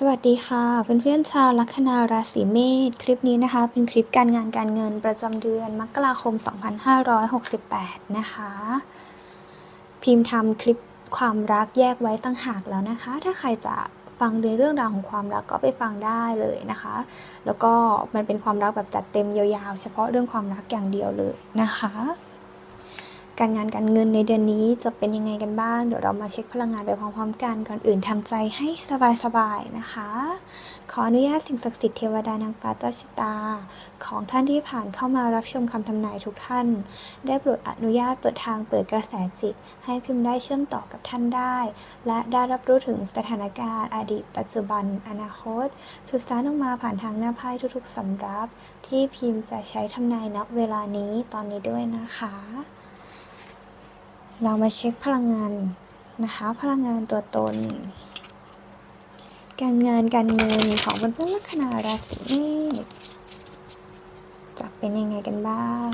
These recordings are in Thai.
สวัสดีค่ะเพื่อนๆชาวลัคนาราศีเมษคลิปนี้นะคะ เป็นคลิปการงานการเงินประจำเดือนมกราคม 2568 นะคะ พิมพ์ทำคลิปความรักแยกไว้ตั้งหากแล้วนะคะ ถ้าใครจะฟังในเรื่องราวของความรักก็ไปฟังได้เลยนะคะ แล้วก็มันเป็นความรักแบบจัดเต็มยาวๆ เฉพาะเรื่องความรักอย่างเดียวเลยนะคะ การงานการเงินในเดือนนี้จะเป็นยังไงกันบ้าง เดี๋ยวเรามาเช็คพลังงานไปพร้อมๆ กันก่อนอื่นทำใจให้สบายๆนะคะ ขออนุญาตสิ่งศักดิ์สิทธิ์เทวดานางฟ้าเจ้าชะตา ของท่านที่ผ่านเข้ามารับชมคำทำนายทุกท่าน ได้โปรดอนุญาตเปิดทางเปิดกระแสจิต ให้พิมพ์ได้เชื่อมต่อกับท่านได้ และได้รับรู้ถึงสถานการณ์อดีต ปัจจุบัน อนาคต สื่อสารออกมาผ่านทางหน้าไพ่ทุกๆสำรับ ที่พิมพ์จะใช้ทำนายนับเวลานี้ตอนนี้ด้วยนะคะ เรามาเช็คพลังงานนะคะ พลังงานตัวตน การงานการเงินของเพื่อนๆลัคนาราศีเมษจะเป็นยังไงกันบ้าง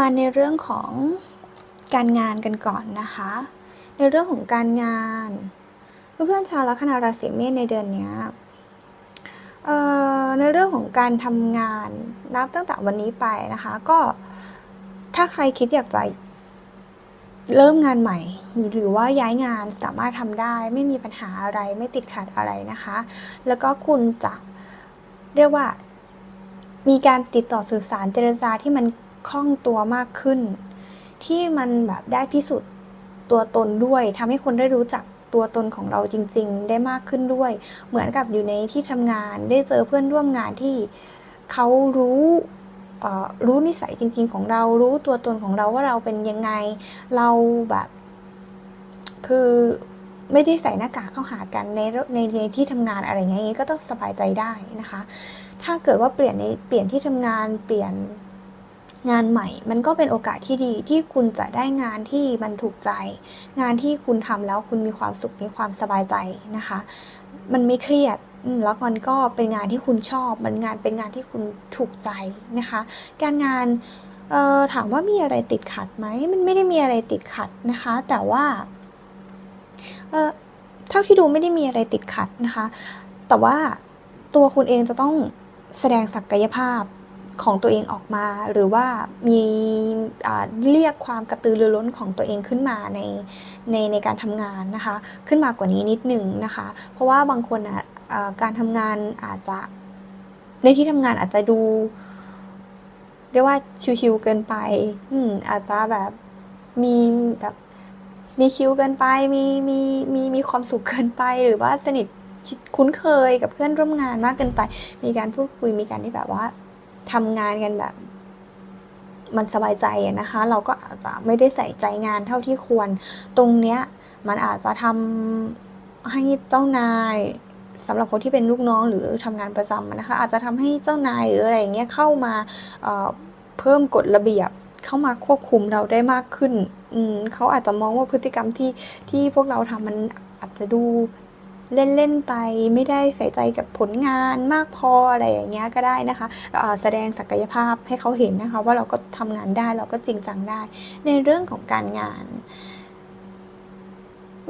มาในเรื่องของการงานกันก่อนนะคะ ในเรื่องของการงาน เพื่อนๆชาวลัคนาราศีเมษในเดือนนี้เอ่อในเรื่องของการทำงานนับตั้งแต่วันนี้ไปนะคะ ก็ถ้าใครคิดอยากจะเริ่มงานใหม่ หรือว่าย้ายงานสามารถทำได้ ไม่มีปัญหาอะไรไม่ติดขัดอะไรนะคะ แล้วก็คุณจะเรียกว่ามีการติดต่อสื่อสารเจรจาที่มัน คล่องตัวมากขึ้น ที่มันแบบได้พิสูจน์ตัวตนด้วยทำให้คนได้รู้จักตัวตนของเราจริง ๆ ได้มากขึ้นด้วย เหมือนกับอยู่ในที่ทำงานได้เจอเพื่อนร่วมงานที่เขารู้รู้นิสัยจริง ๆ ของเรารู้ตัวตนของเราว่าเราเป็นยังไง เราแบบ คือไม่ได้ใส่หน้ากากเข้าหากันในในในที่ทำงานอะไรเงี้ยก็ต้องสบายใจได้นะคะ ถ้าเกิดว่าเปลี่ยนในเปลี่ยนที่ทำงานเปลี่ยน งานใหม่ มันก็เป็นโอกาสที่ดีที่คุณจะได้งานที่มันถูกใจ งานที่คุณทำแล้วคุณมีความสุขมีความสบายใจนะคะ มันไม่เครียดแล้วมันก็เป็นงานที่คุณชอบมันงานเป็นงานที่คุณถูกใจนะคะ การงานถามว่ามีอะไรติดขัดไหมมันไม่ได้มีอะไรติดขัดนะคะ แต่ว่าเท่าที่ดูไม่ได้มีอะไรติดขัดนะคะ แต่ว่าตัวคุณเองจะต้องแสดงศักยภาพ ของตัวเองออกมา หรือว่ามีเรียกความกระตือรือร้นของตัวเองขึ้นมาในในในการทำงานนะคะ ขึ้นมากว่านี้นิดหนึ่งนะคะ เพราะว่าบางคนอะการทำงานอาจจะในที่ทำงานอาจจะดูเรียกว่าชิวๆเกินไป อืมอาจจะแบบมีแบบมีชิลเกินไป มีมีมีมีความสุขเกินไป หรือว่าสนิทคุ้นเคยกับเพื่อนร่วมงานมากเกินไป มีการพูดคุย มีการที่แบบว่า ทำงานกันแบบ มันสบายใจอะนะคะ เราก็อาจจะไม่ได้ใส่ใจงานเท่าที่ควร ตรงเนี้ยมันอาจจะทำให้เจ้านายสำหรับคนที่เป็นลูกน้องหรือทำงานประจำนะคะอาจจะทำให้เจ้านายหรืออะไรอย่างเงี้ยเข้ามาเเพิ่มกฎระเบียบเข้ามาควบคุมเราได้มากขึ้นอืเขาอาจจะมองว่าพฤติกรรมที่ที่พวกเราทำมันอาจจะดู เล่นๆไปไม่ได้ใส่ใจกับผลงานมากพออะไรอย่างเงี้ยก็ได้นะคะแสดงศักยภาพให้เขาเห็นนะคะ ว่าเราก็ทำงานได้เราก็จริงจังได้ ในเรื่องของการงาน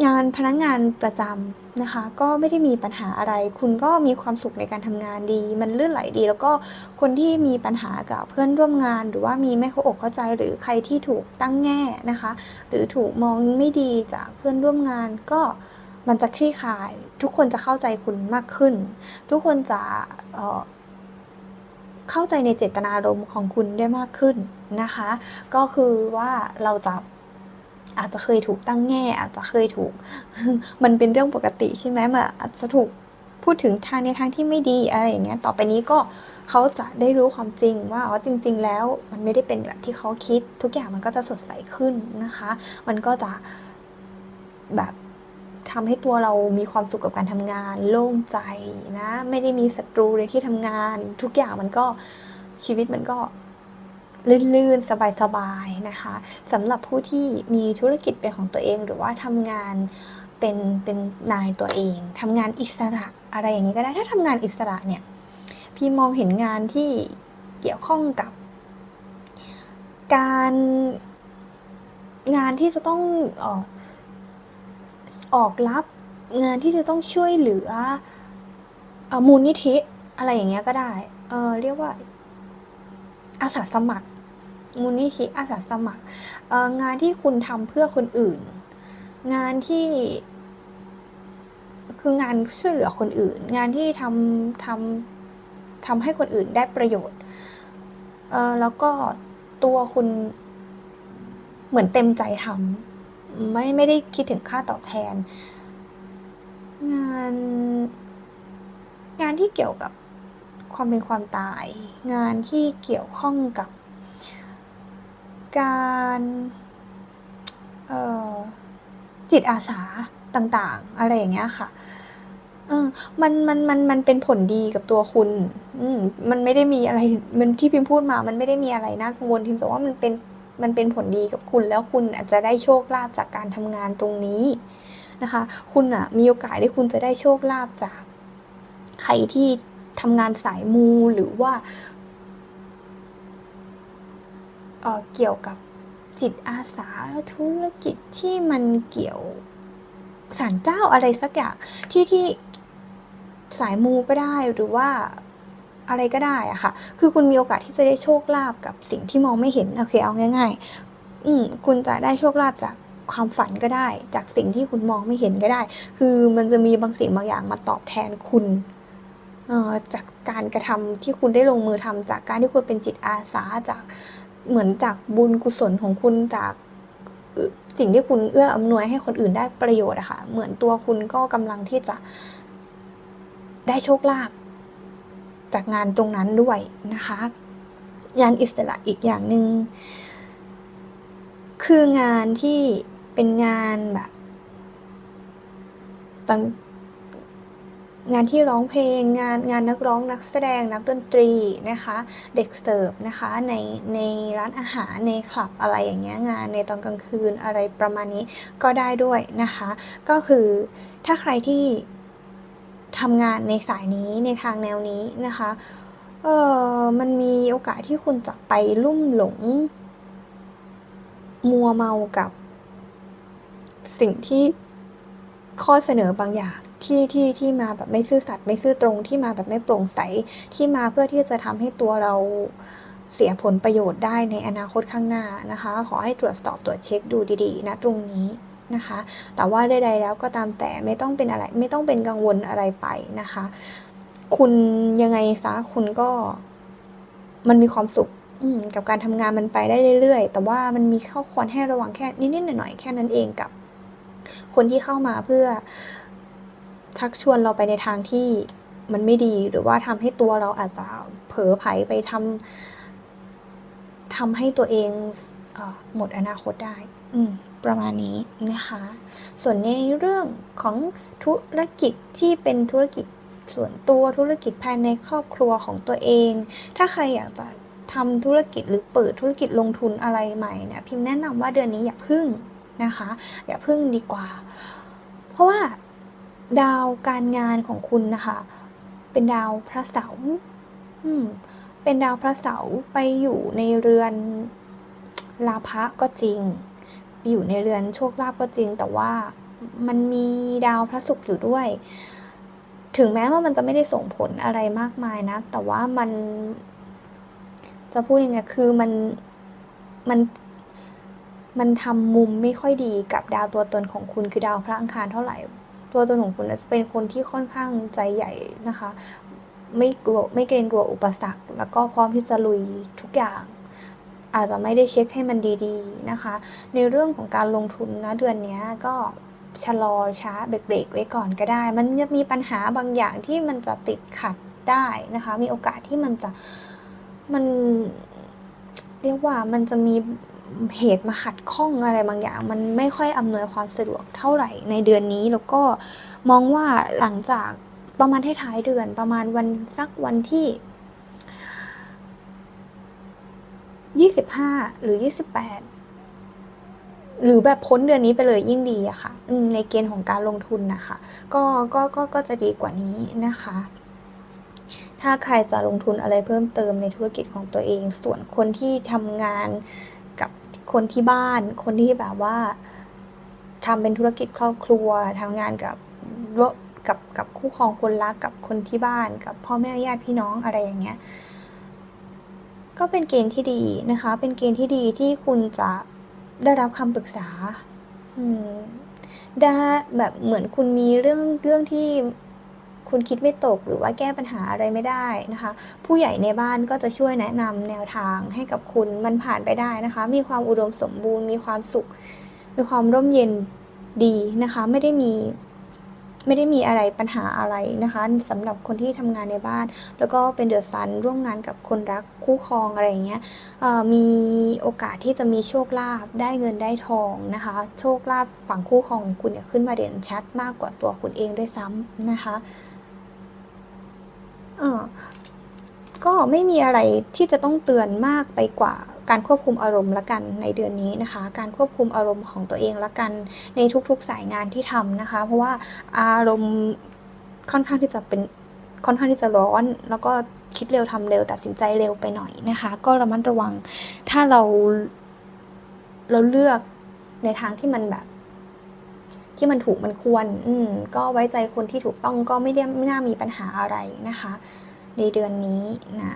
งานพนักงานประจำนะคะ ก็ไม่ได้มีปัญหาอะไร คุณก็มีความสุขในการทำงานดี มันลื่นไหลดี แล้วก็คนที่มีปัญหากับเพื่อนร่วมงาน หรือว่ามีไม่เข้าอกเข้าใจหรือใครที่ถูกตั้งแง่นะคะ หรือถูกมองไม่ดีจากเพื่อนร่วมงานก็ มันจะคลี่คลาย ทุกคนจะเข้าใจคุณมากขึ้น ทุกคนจะเเข้าใจในเจตนารมณ์ของคุณได้มากขึ้นนะคะ ก็คือว่าเราจะอาจจะเคยถูกตั้งแง่ อาจจะเคยถูก มันเป็นเรื่องปกติใช่ไหมมันอาจจะถูกพูดถึงทางในทางที่ไม่ดีอะไรอย่างเงี้ย ต่อไปนี้ก็เขาจะได้รู้ความจริงว่าอ๋อจริง ๆ แล้วมันไม่ได้เป็นแบบที่เขาคิด ทุกอย่างมันก็จะสดใสขึ้นนะคะ มันก็จะแบบ ทำให้ตัวเรามีความสุขกับการทำงาน โล่งใจนะ ไม่ได้มีศัตรูในที่ทำงาน ทุกอย่างมันก็ชีวิตมันก็ลื่นๆ สบายๆ นะคะสำหรับผู้ที่มีธุรกิจเป็นของตัวเอง หรือว่าทำงานเป็นเป็นนายตัวเองทำงานอิสระอะไรอย่างนี้ก็ได้ถ้าทำงานอิสระเนี่ย พี่มองเห็นงานที่เกี่ยวข้องกับ การงานที่จะต้องออ ออกรับงานที่จะต้องช่วยเหลืออมูลนิธิอะไรอย่างเงี้ยก็ได้ เออเรียกว่า อาสาสมัคร มูลนิธิอาสาสมัคร งานที่คุณทำเพื่อคนอื่น งานที่ คืองานช่วยเหลือคนอื่น งานที่ทำทำทำให้คนอื่นได้ประโยชน์ เออแล้วก็ตัวคุณเหมือนเต็มใจทำ ไม่ไม่ได้คิดถึงค่าตอบแทน งานงานที่เกี่ยวกับความเป็นความตาย งานที่เกี่ยวข้องกับการจิตอาสาต่าง ๆ อะไรอย่างเงี้ยค่ะเออมันมันมันมันเป็นผลดีกับตัวคุณ อืมมันไม่ได้มีอะไร มันที่พิมพ์พูดมา มันไม่ได้มีอะไรน่ากังวลพิมพ์บอกว่ามันเป็น มันเป็นผลดีกับคุณ แล้วคุณอาจจะได้โชคลาภจากการทำงานตรงนี้นะคะ คุณอะมีโอกาสที่คุณจะได้โชคลาภจากใครที่ทำงานสายมูหรือว่าเเกี่ยวกับจิตอาสาธุรกิจที่มันเกี่ยวสารเจ้าอะไรสักอย่างที่ที่สายมูก็ได้หรือว่า อะไรก็ได้อะค่ะ คือคุณมีโอกาสที่จะได้โชคลาภกับสิ่งที่มองไม่เห็น โอเคเอาง่าย ๆ อืมคุณจะได้โชคลาภจากความฝันก็ได้ จากสิ่งที่คุณมองไม่เห็นก็ได้ คือมันจะมีบางสิ่งบางอย่างมาตอบแทนคุณจากการกระทำที่คุณได้ลงมือทำจากการที่คุณเป็นจิตอาสาจากเหมือนจากบุญกุศลของคุณจากสิ่งที่คุณเอื้ออำนวยให้คนอื่นได้ประโยชน์อะค่ะเหมือนตัวคุณก็กำลังที่จะได้โชคลาภ จากงานตรงนั้นด้วยนะคะ งานอิสระอีกอย่างหนึ่งคืองานที่เป็นงานแบบต่างงานที่ร้องเพลงงานงานนักร้องนักแสดงนักดนตรีนะคะ เด็กเสิร์ฟนะคะในในร้านอาหารในคลับอะไรอย่างเงี้ยงานในตอนกลางคืนอะไรประมาณนี้ก็ได้ด้วยนะคะ ก็คือถ้าใครที่ ทำงานในสายนี้ในทางแนวนี้นะคะเออมันมีโอกาสที่คุณจะไปลุ่มหลง มัวเมากับ สิ่งที่ข้อเสนอบางอย่างที่ที่ที่มาแบบไม่ซื่อสัตย์ไม่ซื่อตรงที่มาแบบไม่โปร่งใสที่มาเพื่อที่จะทำให้ตัวเราเสียผลประโยชน์ได้ในอนาคตข้างหน้านะคะ ขอให้ตรวจสอบตรวจเช็คดูดีๆ นะตรงนี้ นะคะ แต่ว่าใดๆแล้วก็ตามแต่ไม่ต้องเป็นอะไร ไม่ต้องเป็นกังวลอะไรไปนะคะ คุณยังไงซะคุณก็ มันมีความสุขกับการทำงานมันไปได้เรื่อยๆ แต่ว่ามันมีข้อควรให้ระวังแค่นิดๆหน่อยๆแค่นั้นเองกับ คนที่เข้ามาเพื่อชักชวนเราไปในทางที่มันไม่ดีหรือว่าทำให้ตัวเราอาจจะเผลอไผไปทำทำให้ตัวเอง หมดอนาคตได้ อืประมาณนี้นะคะ ส่วนในเรื่องของธุรกิจที่เป็นธุรกิจส่วนตัวธุรกิจภายในครอบครัวของตัวเอง ถ้าใครอยากจะทำธุรกิจหรือเปิดธุรกิจลงทุนอะไรใหม่เนี่ยพิมพ์แนะนำว่าเดือนนี้อย่าพึ่งนะคะ อย่าพึ่งดีกว่า เพราะว่าดาวการงานของคุณนะคะ เป็นดาวพระเสาร์เป็นดาวพระเสาร์ไปอยู่ในเรือน ลาภะก็จริง อยู่ในเรือนโชคลาภก็จริง แต่ว่ามันมีดาวพระศุกร์อยู่ด้วย ถึงแม้ว่ามันจะไม่ได้ส่งผลอะไรมากมายนะ แต่ว่ามัน จะพูดยังไงคือมันมันมันทำมุมไม่ค่อยดีกับดาวตัวตนของคุณคือดาวพระอังคารเท่าไหร่ ตัวตนของคุณจะเป็นคนที่ค่อนข้างใจใหญ่นะคะ ไม่กลัวไม่เกรงกลัวอุปสรรค แล้วก็พร้อมที่จะลุยทุกอย่าง อาจจะไม่ได้เช็คให้มันดีๆนะคะ ในเรื่องของการลงทุนนะเดือนนี้ก็ชะลอช้าเบรกๆไว้ก่อนก็ได้ มันจะมีปัญหาบางอย่างที่มันจะติดขัดได้นะคะ มีโอกาสที่มันจะมันเรียกว่ามันจะมีเหตุมาขัดข้องอะไรบางอย่าง มันไม่ค่อยอำนวยความสะดวกเท่าไหร่ในเดือนนี้แล้วก็มองว่าหลังจากประมาณท้ายๆเดือนประมาณวันสักวันที่ 25หรือ28หรือแบบพ้นเดือนนี้ไปเลยยิ่งดีอะค่ะในเกณฑ์ของการลงทุนนะคะ ก็ก็ก็ก็จะดีกว่านี้นะคะ ถ้าใครจะลงทุนอะไรเพิ่มเติมในธุรกิจของตัวเอง ส่วนคนที่ทำงานกับคนที่บ้าน คนที่แบบว่าทำเป็นธุรกิจครอบครัวทำงานกับกับกับคู่ครองคนรักกับคนที่บ้าน กับพ่อแม่ญาติพี่น้องอะไรอย่างเงี้ย ก็เป็นเกณฑ์ที่ดีนะคะ เป็นเกณฑ์ที่ดีที่คุณจะได้รับคำปรึกษาได้แบบเหมือนคุณมีเรื่องเรื่องที่คุณคิดไม่ตกหรือว่าแก้ปัญหาอะไรไม่ได้นะคะ ผู้ใหญ่ในบ้านก็จะช่วยแนะนำแนวทางให้กับคุณมันผ่านไปได้นะคะ มีความอุดมสมบูรณ์ มีความสุข มีความร่มเย็นดีนะคะ ไม่ได้มี ไม่ได้มีอะไรปัญหาอะไรนะคะสำหรับคนที่ทำงานในบ้าน แล้วก็เป็นเดือดซันร่วมงานกับคนรักคู่ครองอะไรอย่างเงี้ยมีโอกาสที่จะมีโชคลาภได้เงินได้ทองนะคะ โชคลาภฝั่งคู่ครองคุณเนี่ยขึ้นมาเด่นชัดมากกว่าตัวคุณเองด้วยซ้ำนะคะก็ไม่มีอะไรที่จะต้องเตือนมากไปกว่า การควบคุมอารมณ์ละกันในเดือนนี้นะคะ การควบคุมอารมณ์ของตัวเองละกันในทุกๆสายงานที่ทำนะคะ เพราะว่าอารมณ์ค่อนข้างที่จะเป็นค่อนข้างที่จะร้อน แล้วก็คิดเร็วทำเร็วตัดสินใจเร็วไปหน่อยนะคะ ก็ระมัดระวังถ้าเราเราเลือกในทางที่มันแบบ ที่มันถูกมันควร อืมก็ไว้ใจคนที่ถูกต้องก็ไม่ได้ไม่น่ามีปัญหาอะไรนะคะ ในเดือนนี้นะ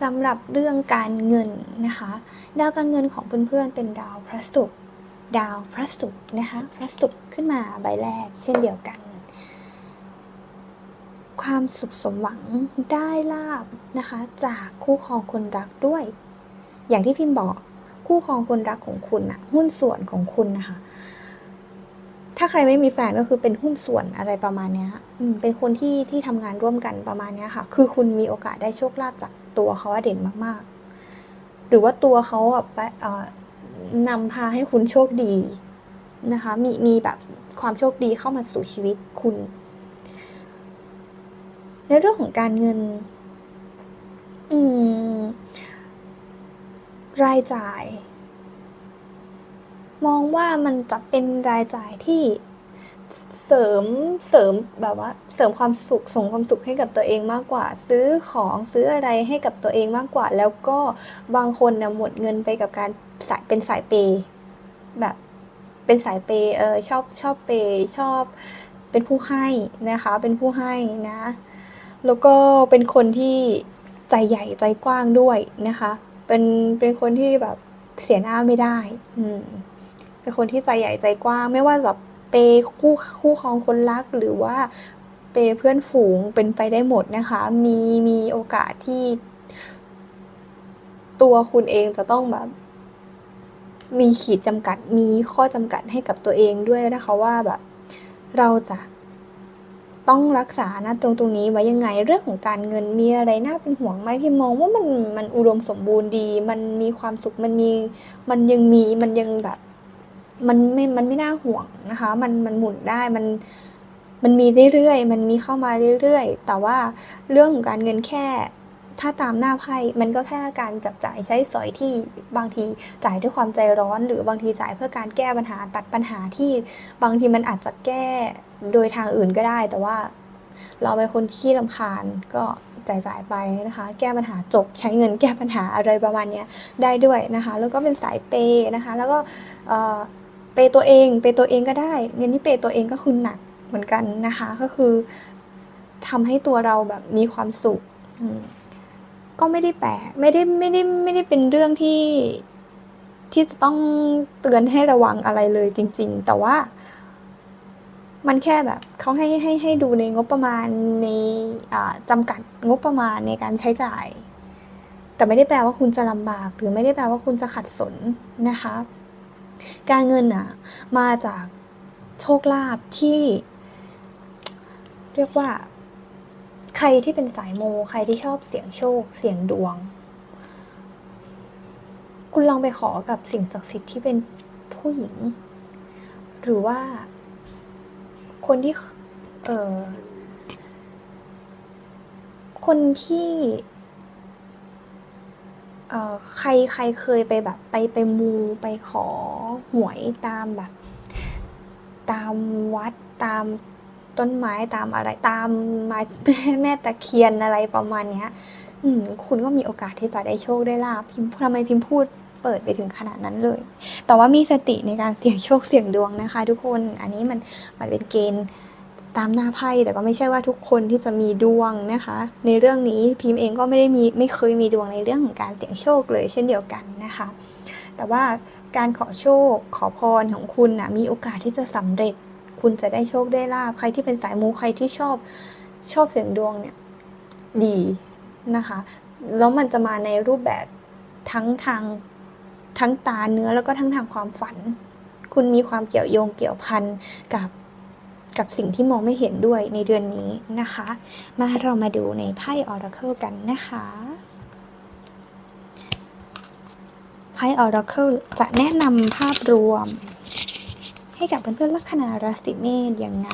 สำหรับเรื่องการเงินนะคะ ดาวการเงินของเพื่อนๆเป็นดาวพระศุกร์ดาวพระศุกร์นะคะพระศุกร์ขึ้นมาใบแรก เช่นเดียวกัน ความสุขสมหวังได้ลาบนะคะ จากคู่ครองคนรักด้วย อย่างที่พิมพ์บอกคู่ครองคนรักของคุณอะหุ้นส่วนของคุณนะคะถ้าใครไม่มีแฟนก็คือเป็นหุ้นส่วนอะไรประมาณนี้เป็นคนที่ที่ทำงานร่วมกันประมาณนี้ค่ะ คือคุณมีโอกาสได้โชคลาภจาก ตัวเขาเด่นมากๆ หรือว่าตัวเขาแบบนำพาให้คุณโชคดีนะคะ มีมีแบบความโชคดีเข้ามาสู่ชีวิตคุณ ในเรื่องของการเงิน อืม รายจ่าย มองว่ามันจะเป็นรายจ่ายที่ เสริมเสริมแบบว่าเสริมความสุขส่งความสุขให้กับตัวเองมากกว่า ซื้อของซื้ออะไรให้กับตัวเองมากกว่า แล้วก็บางคนเนี่ยหมดเงินไปกับการสายเป็นสายเปแบบเป็นสายเปเออชอบชอบเปชอบเป็นผู้ให้นะคะ เป็นผู้ให้นะ แล้วก็เป็นคนที่ใจใหญ่ใจกว้างด้วยนะคะ เป็นเป็นคนที่แบบเสียหน้าไม่ได้ อืมเป็นคนที่ใจใหญ่ใจกว้าง ไม่ว่าแบบ เปคู่คู่ครองคนรักหรือว่าเปเพื่อนฝูงเป็นไปได้หมดนะคะ มีมีโอกาสที่ตัวคุณเองจะต้องแบบ มีขีดจำกัดมีข้อจำกัดให้กับตัวเองด้วยนะคะว่าแบบ เราจะต้องรักษานะตรงตรงนี้ไว้ยังไงเรื่องของการเงินมีอะไรน่าเป็นห่วงไหมพี่มองว่ามันมันอุดมสมบูรณ์ดี มันมีความสุขมันมีมันยังมีมันยังแบบ มันไม่มันไม่น่าห่วงนะคะ มันมันหมุนได้มันมันมีเรื่อยๆ มันมีเข้ามาเรื่อยๆ แต่ว่าเรื่องของการเงินแค่ ถ้าตามหน้าไพ่มันก็แค่การจับจ่ายใช้สอยที่บางทีจ่ายด้วยความใจร้อน หรือบางทีจ่ายเพื่อการแก้ปัญหาตัดปัญหาที่บางทีมันอาจจะแก้โดยทางอื่นก็ได้ แต่ว่าเราเป็นคนขี้ลำคาญก็จ่ายจ่ายไปนะคะ แก้ปัญหาจบใช้เงินแก้ปัญหาอะไรประมาณนี้ได้ด้วยนะคะ แล้วก็เป็นสายเปนะคะ แล้วก็ เปยตัวเอง เปยตัวเองก็ได้เนี่ยนี่เปยตัวเองก็คือหนักเหมือนกันนะคะ ก็คือทำให้ตัวเราแบบมีความสุขก็ไม่ได้แปลไม่ได้ไม่ได้ไม่ได้เป็นเรื่องที่ที่จะต้องเตือนให้ระวังอะไรเลยจริง ๆ แต่ว่า มันแค่แบบเขาให้ให้ให้ดูในงบประมาณในจำกัดงบประมาณในการใช้จ่าย แต่ไม่ได้แปลว่าคุณจะลำบาก หรือไม่ได้แปลว่าคุณจะขัดสนนะคะ การเงินอะมาจากโชคลาภที่ เรียกว่า ใครที่เป็นสายโม ใครที่ชอบเสียงโชค เสียงดวง คุณลองไปขอกับสิ่งศักดิ์สิทธิ์ที่เป็นผู้หญิง หรือว่า คนที่ เออคนที่ เอ่อใครใครเคยไปแบบไปไปมูไปขอหวยตามแบบ ตามวัดตามต้นไม้ตามอะไรตามไม้แม่ตะเคียนอะไรประมาณเนี้ย อืมคุณก็มีโอกาสที่จะได้โชคได้ลาภพิมพ์ทำไมพิมพ์พูดเปิดไปถึงขนาดนั้นเลย แต่ว่ามีสติในการเสี่ยงโชคเสี่ยงดวงนะคะ ทุกคน อันนี้มันมันเป็นเกณฑ์ ตามหน้าไพ่แต่ก็ไม่ใช่ว่าทุกคนที่จะมีดวงนะคะ ในเรื่องนี้พิมพ์เองก็ไม่ได้มีไม่เคยมีดวงในเรื่องของการเสี่ยงโชคเลยเช่นเดียวกันนะคะ แต่ว่าการขอโชคขอพรของคุณนะมีโอกาสที่จะสำเร็จ คุณจะได้โชคได้ลาภใครที่เป็นสายมูใครที่ชอบชอบเสี่ยงดวงเนี่ยดีนะคะ แล้วมันจะมาในรูปแบบทั้งทางทั้งตาเนื้อแล้วก็ทั้งทางความฝัน คุณมีความเกี่ยวโยงเกี่ยวพันกับ กับสิ่งที่มองไม่เห็นด้วยในเดือนนี้นะคะ มาเรามาดูในไพ่ออราเคิลกันนะคะไพ่ออราเคิลจะแนะนำภาพรวม ให้กับเพื่อนๆลัคนาราศีเมษยังไง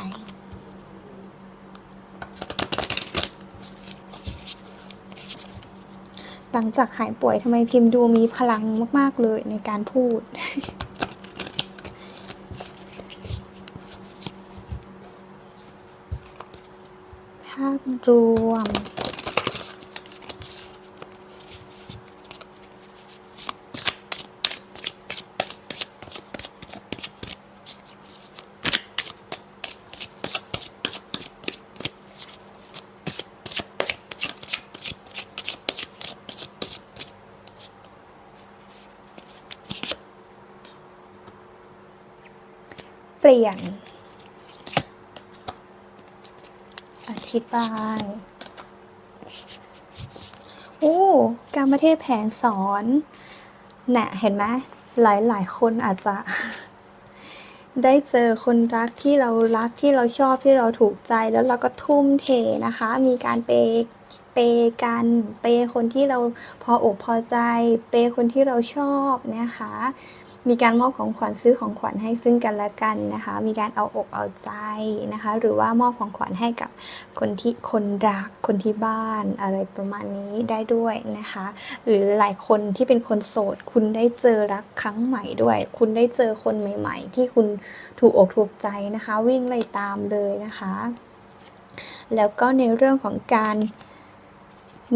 หลังจากหายป่วยทำไมพิมพ์ดูมีพลังมาก ๆ เลยในการพูด ภาพ รวม เปลี่ยน อธิบายโอ้การประเทศแผนสอนน่ะเห็นไหมหลายหลายๆคนอาจจะ ได้เจอคนรักที่เรารักที่เราชอบที่เราถูกใจแล้วเราก็ทุ่มเทนะคะ มีการเปย์เปย์กันเปย์คนที่เราพออกพอใจ เปย์คนที่เราชอบนะคะ มีการมอบของขวัญซื้อของขวัญให้ซึ่งกันและกันนะคะ มีการเอาอกเอาใจนะคะ หรือว่ามอบของขวัญให้กับคนที่คนรักคนที่บ้านอะไรประมาณนี้ได้ด้วยนะคะ หรือหลายคนที่เป็นคนโสด คุณได้เจอรักครั้งใหม่ด้วย คุณได้เจอคนใหม่ ๆ ที่คุณถูกอกถูกใจนะคะ วิ่งไล่ตามเลยนะคะ แล้วก็ในเรื่องของการ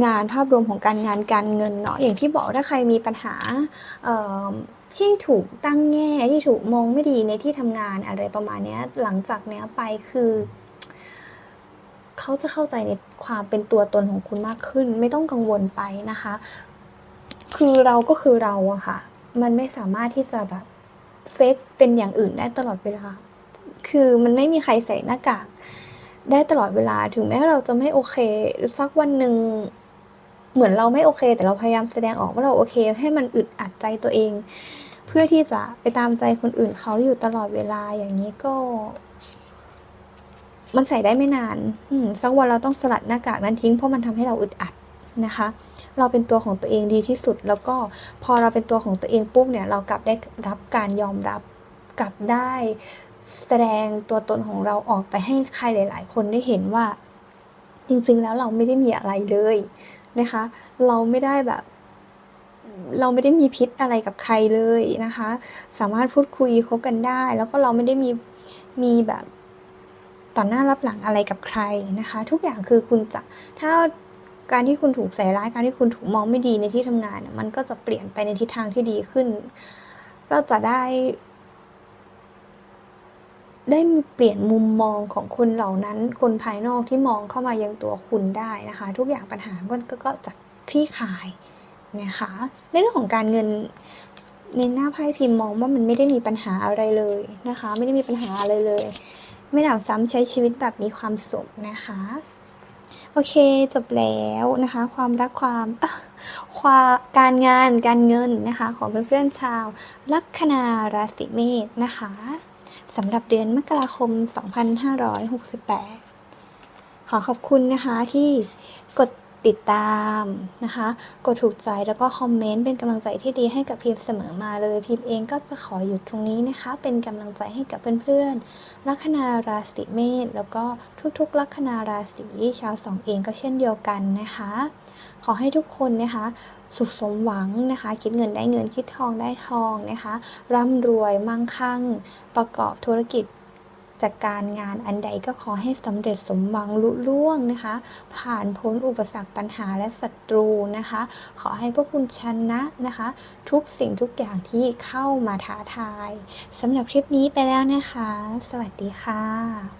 งานภาพรวมของการงานการเงินเนาะอย่างที่บอกถ้าใครมีปัญหาที่ถูกตั้งแง่ที่ถูกมองไม่ดีในที่ทำงานอะไรประมาณนี้หลังจากเนี้ยไปคือเขาจะเข้าใจในความเป็นตัวตนของคุณมากขึ้น ไม่ต้องกังวลไปนะคะ คือเราก็คือเราอะค่ะ มันไม่สามารถที่จะแบบเฟกเป็นอย่างอื่นได้ตลอดเวลา คือมันไม่มีใครใส่หน้ากากได้ตลอดเวลาถึงแม้เราจะไม่โอเคสักวันหนึ่ง เหมือนเราไม่โอเค แต่เราพยายามแสดงออกว่าเราโอเค ให้มันอึดอัดใจตัวเอง เพื่อที่จะไปตามใจคนอื่นเขาอยู่ตลอดเวลาอย่างนี้ก็ มันใส่ได้ไม่นานสักวันเราต้องสลัดหน้ากากนั้นทิ้งเพราะมันทำให้เราอึดอัดนะคะ เราเป็นตัวของตัวเองดีที่สุด แล้วก็พอเราเป็นตัวของตัวเองปุ๊บเนี่ย เรากลับได้รับการยอมรับกลับได้แสดงตัวตนของเราออกไปให้ใครหลาย ๆ คนได้เห็นว่า จริง ๆ แล้วเราไม่ได้มีอะไรเลย นะคะ เราไม่ได้แบบ เราไม่ได้มีพิษอะไรกับใครเลยนะคะ สามารถพูดคุยคบกันได้ แล้วก็เราไม่ได้มีมีแบบต่อหน้ารับหลังอะไรกับใครนะคะ ทุกอย่างคือคุณจะถ้าการที่คุณถูกใส่ร้ายการที่คุณถูกมองไม่ดีในที่ทำงาน มันก็จะเปลี่ยนไปในทิศทางที่ดีขึ้น ก็จะได้ ได้เปลี่ยนมุมมองของคนเหล่านั้น คนภายนอกที่มองเข้ามายังตัวคุณได้นะคะ ทุกอย่างปัญหาก็ก็จะคลี่คลายนะคะในเรื่องของการเงินในหน้าไพ่พิมพ์มองว่ามันไม่ได้มีปัญหาอะไรเลยนะคะ ไม่ได้มีปัญหาอะไรเลย ไม่หนำซ้ำใช้ชีวิตแบบมีความสุขนะคะ โอเคจบแล้วนะคะ ความรักความความการงานการเงินนะคะ ของเพื่อนๆชาวลัคนาราศีเมษนะคะ สำหรับเดือนมกราคม 2568 ขอขอบคุณนะคะที่กดติดตามนะคะ กดถูกใจแล้วก็คอมเมนต์เป็นกำลังใจที่ดีให้กับพิมพ์เสมอมาเลย พิมพ์เองก็จะขออยู่ตรงนี้นะคะ เป็นกำลังใจให้กับเพื่อนๆ ลัคนาราศีเมษแล้วก็ทุกๆ ลัคนาราศีชาวสองเองก็เช่นเดียวกันนะคะ ขอให้ทุกคนนะคะ สุขสมหวังนะคะ คิดเงินได้เงินคิดทองได้ทองนะคะ ร่ำรวยมั่งคั่ง ประกอบธุรกิจจากการงานอันใดก็ขอให้สำเร็จสมหวังลุล่วงนะคะ ผ่านพ้นอุปสรรคปัญหาและศัตรูนะคะ ขอให้พวกคุณชนะนะคะ ทุกสิ่งทุกอย่างที่เข้ามาท้าทายสำหรับคลิปนี้ไปแล้วนะคะ สวัสดีค่ะ